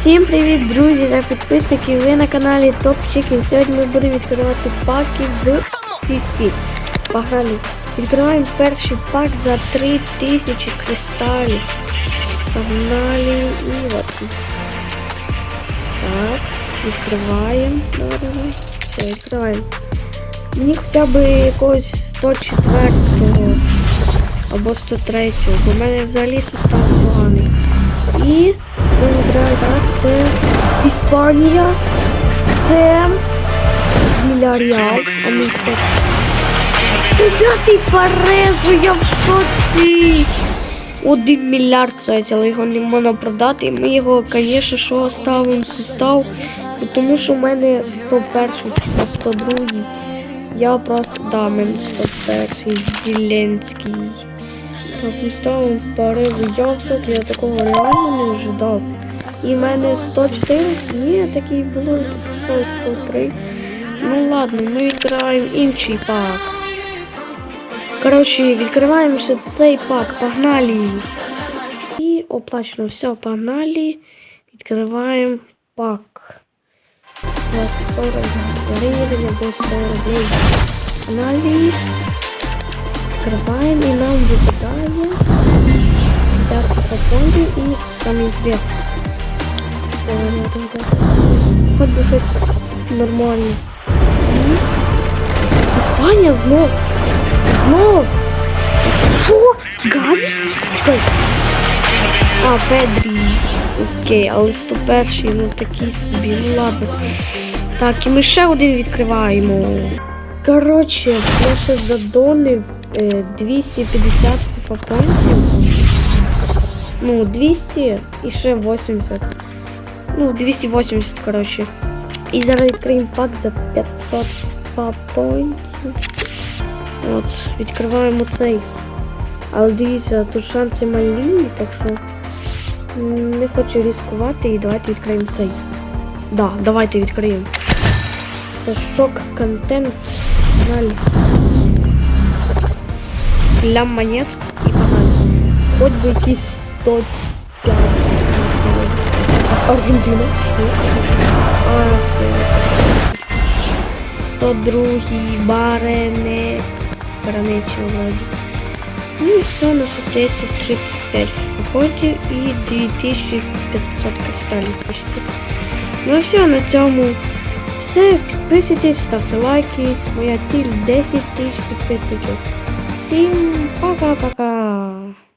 Всім привіт, друзі та підписники! Ви на каналі Топ Chicken. Сьогодні ми будемо відкривати паки в FIFA. Погнали! Відкриваємо перший пак за 3000 кристалів. Погнали і от. Так, відкриваємо. Давай. Все, відкриваємо. Мені хоча б якогось 104 або 103, бо в мене взагалі состав поганий. І так, це Іспанія, це Вільяріал, а ми хто? Дев'ятий Парежу, я в шоці! Один мільярд стоїть, але його не можна продати. Ми його, звісно, що ставимо в состав, тому що в мене 101 чи 102. Я просто, да, в мене 101 Зеленський. Так, ми ставимо в Парижу. Я все, я такого реально не ожидав. І в мене 104, ні, такий було, так 103. Ну ладно, ми відкриваємо інший пак. Коротше, відкриваємо ще цей пак, погнали. І оплачено, все, погнали. Відкриваємо пак. За 40 гривень або 100 рублей. Погнали. Відкриваємо і нам випадає. Так, попробуй і там є Хоть би щось нормальне. Іспанія знов. Знов. Що? Гарі? А, Педрі. Окей, але 101 ну такий собі, ну. Так, і ми ще один відкриваємо. Коротше, я ще задонив е, 250 фапонців. Ну, 200 і ще 80. Ну, 280, коротше. І зараз відкриємо пак за 500 фапонців. От, відкриваємо цей. Але дивіться, тут шанси малі, так що не хочу ризикувати і давайте відкриємо цей. Да, давайте відкриємо. Це шок контент. Для монет і погнали. Хоч би якісь 105 не знаю. Аргентина. Що? А, все. 102 барене. Баранечі вроді. Ну і все, у нас остається 35 походів і 2500 кристалів почти. Ну все, на цьому все. Підписуйтесь, ставте лайки. Моя ціль 10 тисяч підписників. Всім пока-пока!